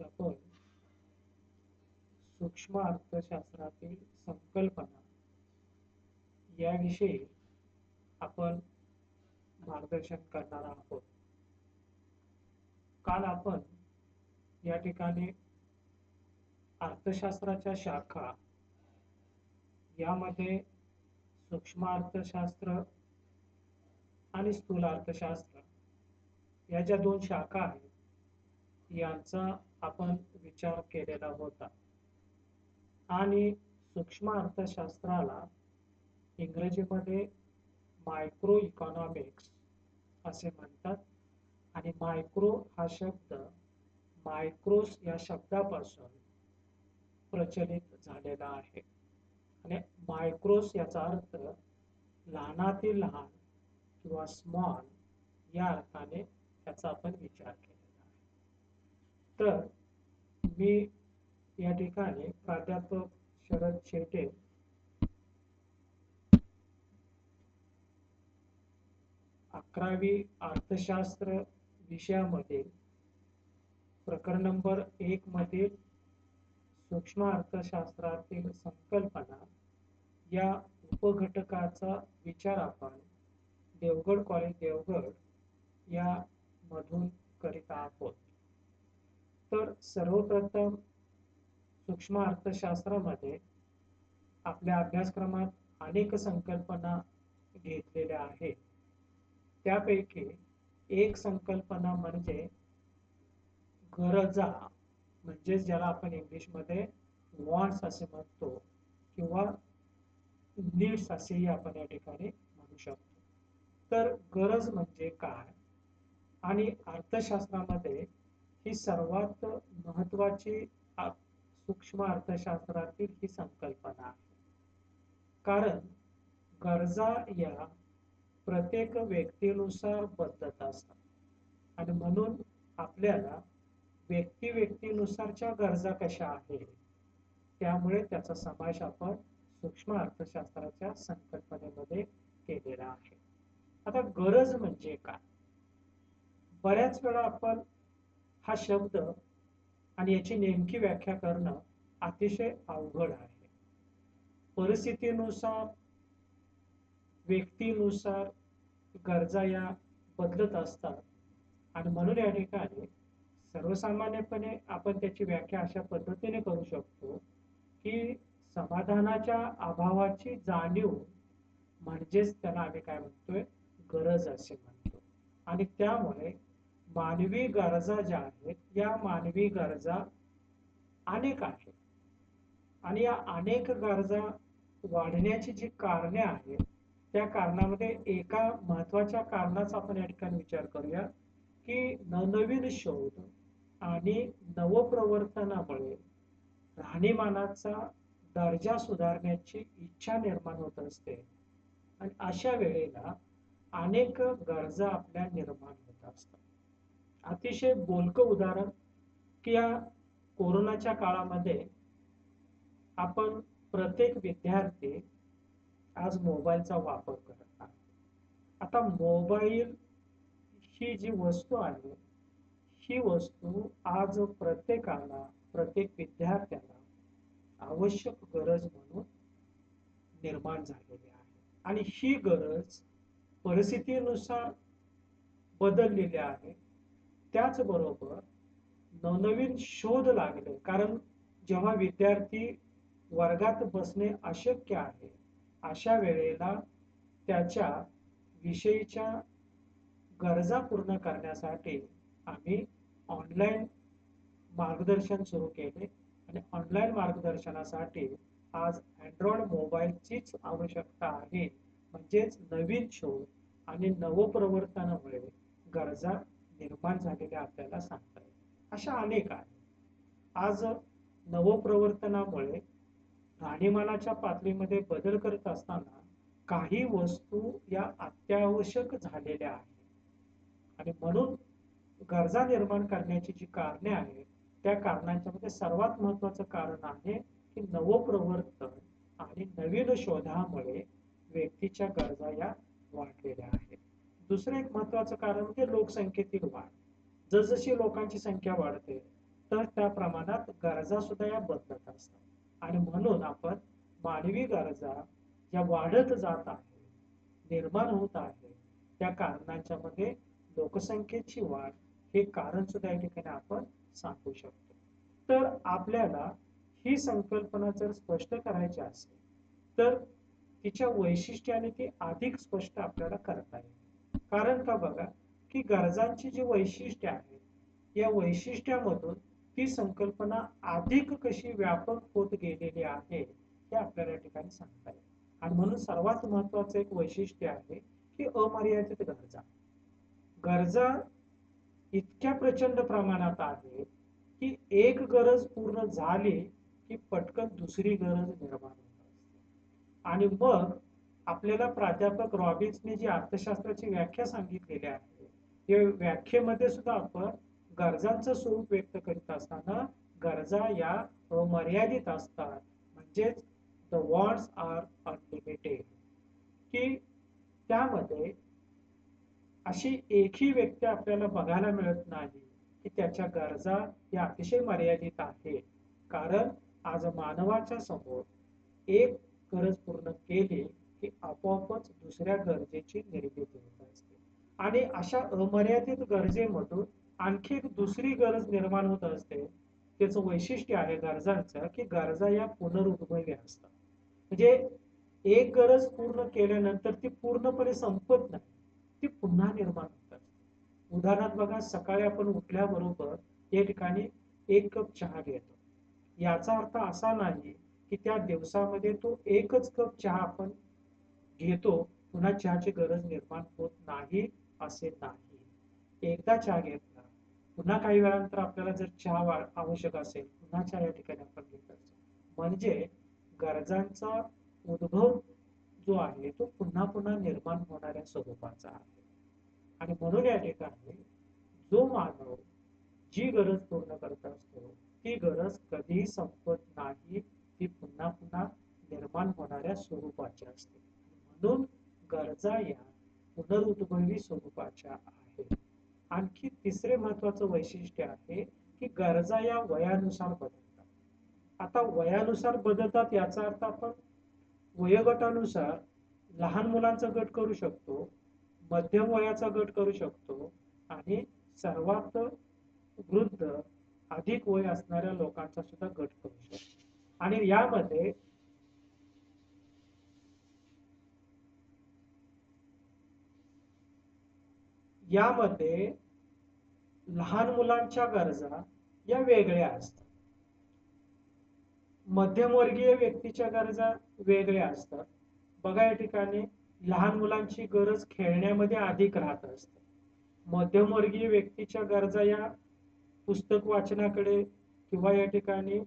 आज कल सूक्ष्म अर्थशास्त्रातील संकल्पना याविषयी आपण मार्गदर्शन करणार आहोत. काल आपण या ठिकाणी अर्थशास्त्राच्या शाखा यामध्ये सूक्ष्म अर्थशास्त्र आणि स्थूल अर्थशास्त्र या ज्या दोन शाखा आहेत यांचा आपण विचार केलेला होता. आणि सूक्ष्म अर्थशास्त्राला इंग्रजीमध्ये मायक्रो इकॉनॉमिक्स असे म्हणतात. आणि मायक्रो हा शब्द मायक्रोस या शब्दापासून प्रचलित झालेला आहे. आणि मायक्रोस याचा अर्थ लहानातील लहान किंवा स्मॉल या अर्थाने त्याचा आपण विचार केला. तर मी या ठिकाणी प्राध्यापक शरद शेटे अकरावी अर्थशास्त्र विषयामध्ये प्रकरण नंबर एक मधील सूक्ष्म अर्थशास्त्रातील संकल्पना या उपघटकाचा विचार आपण देवगड कॉलेज देवगड या मधून करीत आहोत. तर सर्वप्रथम सूक्ष्म अर्थशास्त्रामध्ये आपल्या अभ्यासक्रमात अनेक संकल्पना घेतलेल्या आहेत. त्यापैकी एक संकल्पना म्हणजे गरजा म्हणजेच ज्याला आपण इंग्लिशमध्ये वॉन्ट्स असे म्हणतो किंवा नीड्स असेही आपण या ठिकाणी म्हणू शकतो. तर गरज म्हणजे काय? आणि अर्थशास्त्रामध्ये ही सर्वात महत्वाची सूक्ष्म अर्थशास्त्रातील ही संकल्पना आहे. कारण गरजा या प्रत्येक व्यक्तीनुसार बदलत असतात. आणि म्हणून आपल्याला व्यक्ती व्यक्तीनुसारच्या गरजा कशा आहेत त्यामुळे त्याचा समावेश आपण सूक्ष्म अर्थशास्त्राच्या संकल्पनेमध्ये केलेला आहे. आता गरज म्हणजे काय? बऱ्याच वेळा आपण हा शब्द आणि याची नेमकी व्याख्या करणं अतिशय अवघड आहे. परिस्थितीनुसार व्यक्तीनुसार गरजा या बदलत असतात. आणि म्हणून या ठिकाणी सर्वसामान्यपणे आपण त्याची व्याख्या अशा पद्धतीने करू शकतो की समाधानाच्या अभावाची जाणीव म्हणजेच त्याला आम्ही काय म्हणतोय? गरज असे म्हणतो. आणि त्यामुळे मानवी गरजा ज्या आहेत या मानवी गरजा अनेक आहेत. आणि या अनेक गरजा वाढण्याची जी कारणे आहेत त्या कारणामध्ये एका महत्त्वाच्या कारणाचा आपण या ठिकाणी विचार करूया की नवनवीन शोध आणि नवप्रवर्तनामुळे राहणीमानाचा दर्जा सुधारण्याची इच्छा निर्माण होत असते. आणि अशा वेळेला अनेक गरजा आपल्या निर्माण होत असतात. अतिशय बोलकं उदाहरण की या कोरोनाच्या काळामध्ये आपण प्रत्येक विद्यार्थी आज मोबाईलचा वापर करत आहे आता मोबाईल ही जी वस्तू आहे ही वस्तू आज प्रत्येकाला प्रत्येक विद्यार्थ्याला आवश्यक गरज म्हणून निर्माण झालेली आहे. आणि ही गरज परिस्थितीनुसार बदललेली आहे. त्याचबरोबर नवनवीन शोध लागले. कारण जेव्हा विद्यार्थी वर्गात बसणे अशक्य आहे अशा वेळेला त्याच्या विषयीच्या गरजा पूर्ण करण्यासाठी आम्ही ऑनलाईन मार्गदर्शन सुरू केले आणि ऑनलाईन मार्गदर्शनासाठी आज अँड्रॉइड मोबाईलचीच आवश्यकता आहे. म्हणजेच नवीन शोध आणि नवप्रवर्तनामुळे गरजा निर्माण झालेल्या आपल्याला सांगता येईल अशा अनेक आहेत. आज नवप्रवर्तनामुळे राहणीमानाच्या पातळीमध्ये बदल करत असताना काही वस्तू या अत्यावश्यक झालेल्या आहेत. आणि म्हणून गरजा निर्माण करण्याची जी कारणे आहेत त्या कारणांच्या मध्ये सर्वात महत्वाचं कारण आहे की नवप्रवर्तन आणि नवीन शोधामुळे व्यक्तीच्या गरजा या वाढलेल्या आहेत. दुसरं एक महत्वाचं कारण म्हणजे लोकसंख्येतील वाढ. जसजशी लोकांची संख्या वाढते तर त्या प्रमाणात गरजा सुद्धा या बदलत असतात. आणि म्हणून आपण मानवी गरजा ज्या वाढत जात आहे निर्माण होत आहे त्या कारणांच्या मध्ये लोकसंख्येची वाढ हे कारण सुद्धा या ठिकाणी आपण सांगू शकतो. तर आपल्याला ही संकल्पना जर स्पष्ट करायची असेल तर तिच्या वैशिष्ट्याने ती अधिक स्पष्ट आपल्याला करता येईल. कारण का बघा की गरजांची जी वैशिष्ट्ये आहेत या वैशिष्ट्यामधून ती संकल्पना अधिक कशी व्यापक होत गेलेली आहे हे आपल्याला या ठिकाणी सांगता येईल. आणि म्हणून सर्वात महत्वाचं एक वैशिष्ट्य आहे की अमर्यादित गरजा. गरजा इतक्या प्रचंड प्रमाणात आहे की एक गरज पूर्ण झाली की पटकन दुसरी गरज निर्माण होत असते. आणि मग आपल्याला प्राध्यापक रॉबिन्सने जी अर्थशास्त्राची व्याख्या सांगितलेली आहे या व्याख्येमध्ये सुद्धा आपण गरजांचं स्वरूप व्यक्त करीत असताना गरजा या मर्यादित असतात. म्हणजेच द वॉन्ट्स आर अनलिमिटेड की त्यामध्ये अशी एकही व्यक्ती आपल्याला बघायला मिळत नाही की त्याच्या गरजा या अतिशय मर्यादित आहे कारण आज मानवाच्या समोर एक गरज पूर्ण केली की आपोआपच दुसऱ्या गरजेची निर्मिती होत असते. आणि अशा अमर्यादित गरजेमधून आणखी एक दुसरी गरज निर्माण होत असते. त्याचं वैशिष्ट्य आहे गरजांचं की गरजा या पुनरुद्भवी असतात. म्हणजे एक गरज पूर्ण केल्यानंतर ती पूर्णपणे संपत नाही. ती पुन्हा निर्माण होत असते उदाहरणार्थ बघा सकाळी आपण उठल्याबरोबर या ठिकाणी एक कप चहा घेतो. याचा अर्थ असा नाही की त्या दिवसामध्ये तो एकच कप चहा आपण घेतो पुन्हा चहाची गरज निर्माण होत नाही असे नाही. एकदा चहा घेतला पुन्हा काही वेळानंतर आपल्याला जर चहा आवश्यक असेल पुन्हा चहा या ठिकाणी आपण घेत असतो. म्हणजे गरजांचा उद्भव जो आहे तो पुन्हा पुन्हा निर्माण होणाऱ्या स्वरूपाचा आहे. आणि म्हणून या ठिकाणी जो मानव जी गरज पूर्ण करत असतो ती गरज कधीही संपत नाही ती पुन्हा पुन्हा निर्माण होणाऱ्या स्वरूपाची असते. म्हणून गरजा या पुनरुद्भवी स्वरूपाच्या आहेत. आणखी तिसरे महत्वाचं वैशिष्ट्य आहे की गरजा या वयानुसार बदलतात. आता वयानुसार बदलतात याचा अर्थ आपण वयोगटानुसार लहान मुलांचा गट करू शकतो मध्यम वयाचा गट करू शकतो आणि सर्वात वृद्ध अधिक वय असणाऱ्या लोकांचा सुद्धा गट करू शकतो. आणि यामध्ये यामध्ये लहान मुलांच्या गरजा या वेगळ्या असतात. मध्यमवर्गीय व्यक्तीच्या गरजा वेगळ्या असतात. बघा या ठिकाणी लहान मुलांची गरज खेळण्यामध्ये अधिक राहत असते. मध्यमवर्गीय व्यक्तीच्या गरजा या पुस्तक वाचनाकडे किंवा या ठिकाणी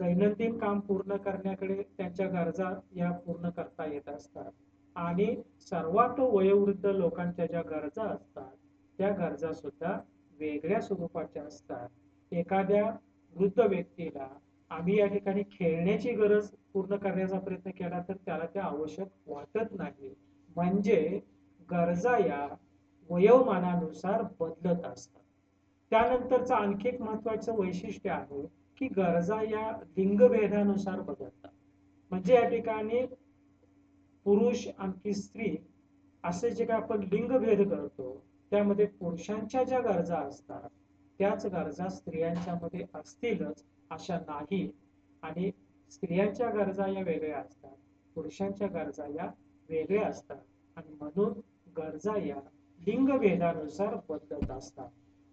दैनंदिन काम पूर्ण करण्याकडे त्यांच्या गरजा या पूर्ण करता येत असतात. आणि सर्वात वयोवृद्ध लोकांच्या ज्या गरजा असतात त्या गरजा सुद्धा वेगळ्या स्वरूपाच्या असतात. एखाद्या वृद्ध व्यक्तीला आम्ही या ठिकाणी खेळण्याची गरज पूर्ण करण्याचा प्रयत्न केला तर त्याला ते आवश्यक वाटत नाही. म्हणजे गरजा या वयोमानानुसार बदलत असतात. त्यानंतरचं आणखी एक महत्वाचं वैशिष्ट्य आहे की गरजा या लिंगभेदानुसार बदलतात. म्हणजे या ठिकाणी पुरुष आणखी स्त्री असे जे काही आपण लिंगभेद करतो त्यामध्ये पुरुषांच्या ज्या गरजा असतात त्याच गरजा स्त्रियांच्या मध्ये असतीलच अशा नाही. आणि स्त्रियांच्या गरजा या वेगळ्या असतात पुरुषांच्या गरजा या वेगळ्या असतात. आणि म्हणून गरजा या लिंगभेदानुसार बदलत असतात.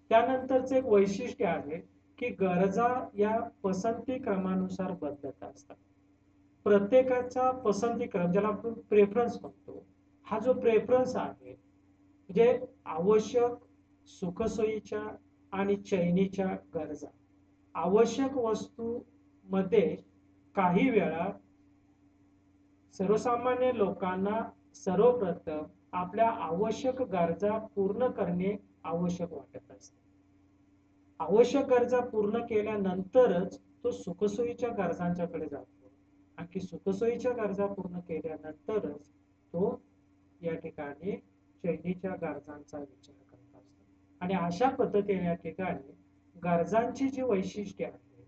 त्यानंतरच एक वैशिष्ट्य आहे की गरजा या पसंती क्रमानुसार बदलत असतात. प्रत्येकाचा पसंती क्रम ज्याला आपण प्रेफरन्स म्हणतो हा जो प्रेफरन्स आहे म्हणजे आवश्यक सुखसोयीच्या आणि चैनीच्या गरजा. आवश्यक वस्तूमध्ये काही वेळा सर्वसामान्य लोकांना सर्वप्रथम आपल्या आवश्यक गरजा पूर्ण करणे आवश्यक वाटत असते. आवश्यक गरजा पूर्ण केल्यानंतरच तो सुखसोयीच्या गरजांच्याकडे जातो. आणखी सुखसोयीच्या गरजा पूर्ण केल्यानंतरच तो या ठिकाणी चैनीच्या गरजांचा विचार करत असतो. आणि अशा पद्धतीने या ठिकाणी गरजांची जी वैशिष्ट्ये आहे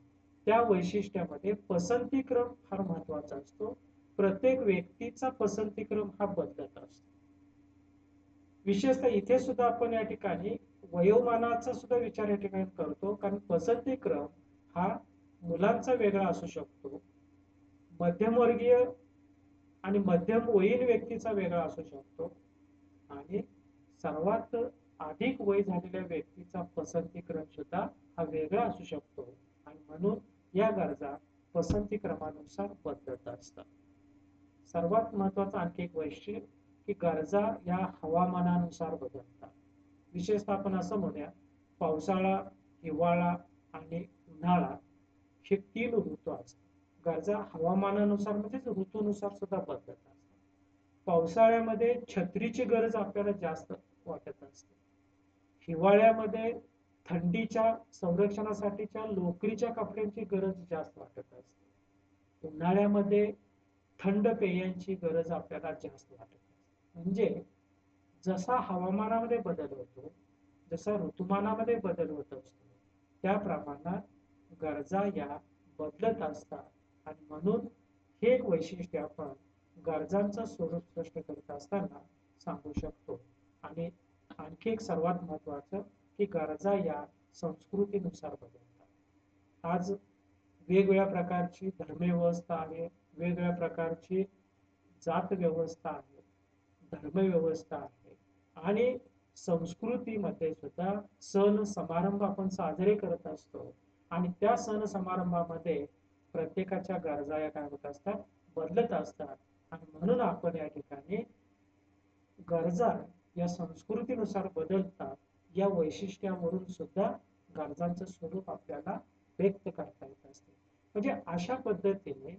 त्या वैशिष्ट्यामध्ये पसंतीक्रम फार महत्त्वाचा असतो. प्रत्येक व्यक्तीचा पसंतीक्रम हा बदलत असतो. विशेषतः इथे सुद्धा आपण या ठिकाणी वयोमानाचा सुद्धा विचार या ठिकाणी करतो. कारण पसंतीक्रम हा मुलांचा वेगळा असू शकतो. मध्यमवर्गीय आणि मध्यम वयीन व्यक्तीचा वेगळा असू शकतो. आणि सर्वात अधिक वय झालेल्या व्यक्तीचा पसंतीक्रम सुद्धा हा वेगळा असू शकतो. आणि म्हणून या गरजा पसंतीक्रमानुसार बदलत असतात. सर्वात महत्वाचं आणखी एक वैशिष्ट्य की गरजा या हवामानानुसार बदलतात. विशेषतः आपण असं म्हणूया पावसाळा हिवाळा आणि उन्हाळा हे तीन ऋतू असतात. गरजा हवामानानुसार म्हणजेच ऋतूनुसार सुद्धा बदलत असतात. पावसाळ्यामध्ये छत्रीची गरज आपल्याला जास्त वाटत असते. हिवाळ्यामध्ये थंडीच्या संरक्षणासाठीच्या लोकरीच्या कपड्यांची गरज जास्त वाटत असते. उन्हाळ्यामध्ये थंड पेयांची गरज आपल्याला जास्त वाटत असते. म्हणजे जसा हवामानामध्ये बदल होतो जसा ऋतुमानामध्ये बदल होत असतो त्या प्रमाणात गरजा या बदलत असतात. आणि म्हणून हे एक वैशिष्ट्य आपण गरजांचं स्वरूप स्पष्ट करत असताना सांगू शकतो. आणि आणखी एक सर्वात महत्वाचं की गरजा या संस्कृतीनुसार बदलतात. आज वेगवेगळ्या प्रकारची धर्मव्यवस्था आहे वेगवेगळ्या प्रकारची जात व्यवस्था आहे धर्मव्यवस्था आहे आणि संस्कृतीमध्ये सुद्धा सण समारंभ आपण साजरे करत असतो. आणि त्या सण समारंभामध्ये प्रत्येकाच्या गरजा या काय होत असतात? बदलत असतात. आणि म्हणून आपण या ठिकाणी गरजा या संस्कृतीनुसार बदलतात या वैशिष्ट्यावरून सुद्धा गरजांचं स्वरूप आपल्याला व्यक्त करता येत असते. म्हणजे अशा पद्धतीने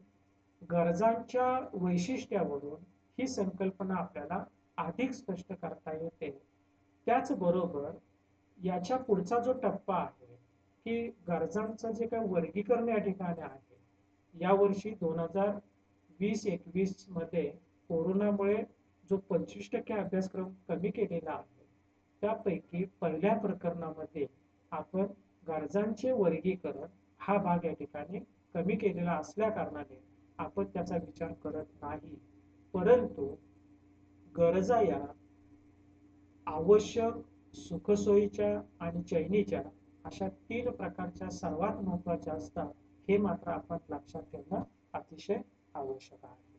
गरजांच्या वैशिष्ट्यावरून ही संकल्पना आपल्याला अधिक स्पष्ट करता येते. त्याचबरोबर याच्या पुढचा जो टप्पा आहे की गरजांचं जे काही वर्गीकरण या ठिकाणी आहे यावर्षी दोन हजार वीस एकवीसमध्ये कोरोनामुळे जो पंचवीस टक्के अभ्यासक्रम कमी केलेला आहे त्यापैकी पहिल्या प्रकरणामध्ये आपण गरजांचे वर्गीकरण हा भाग या ठिकाणी कमी केलेला असल्या कारणाने आपण त्याचा विचार करत नाही. परंतु गरजा या आवश्यक सुखसोयीच्या आणि चैनीच्या अशा तीन प्रकारच्या सर्वात महत्त्वाच्या असतात. हे मात्र आपण लक्षात ठेवणं अतिशय आवश्यक आहे.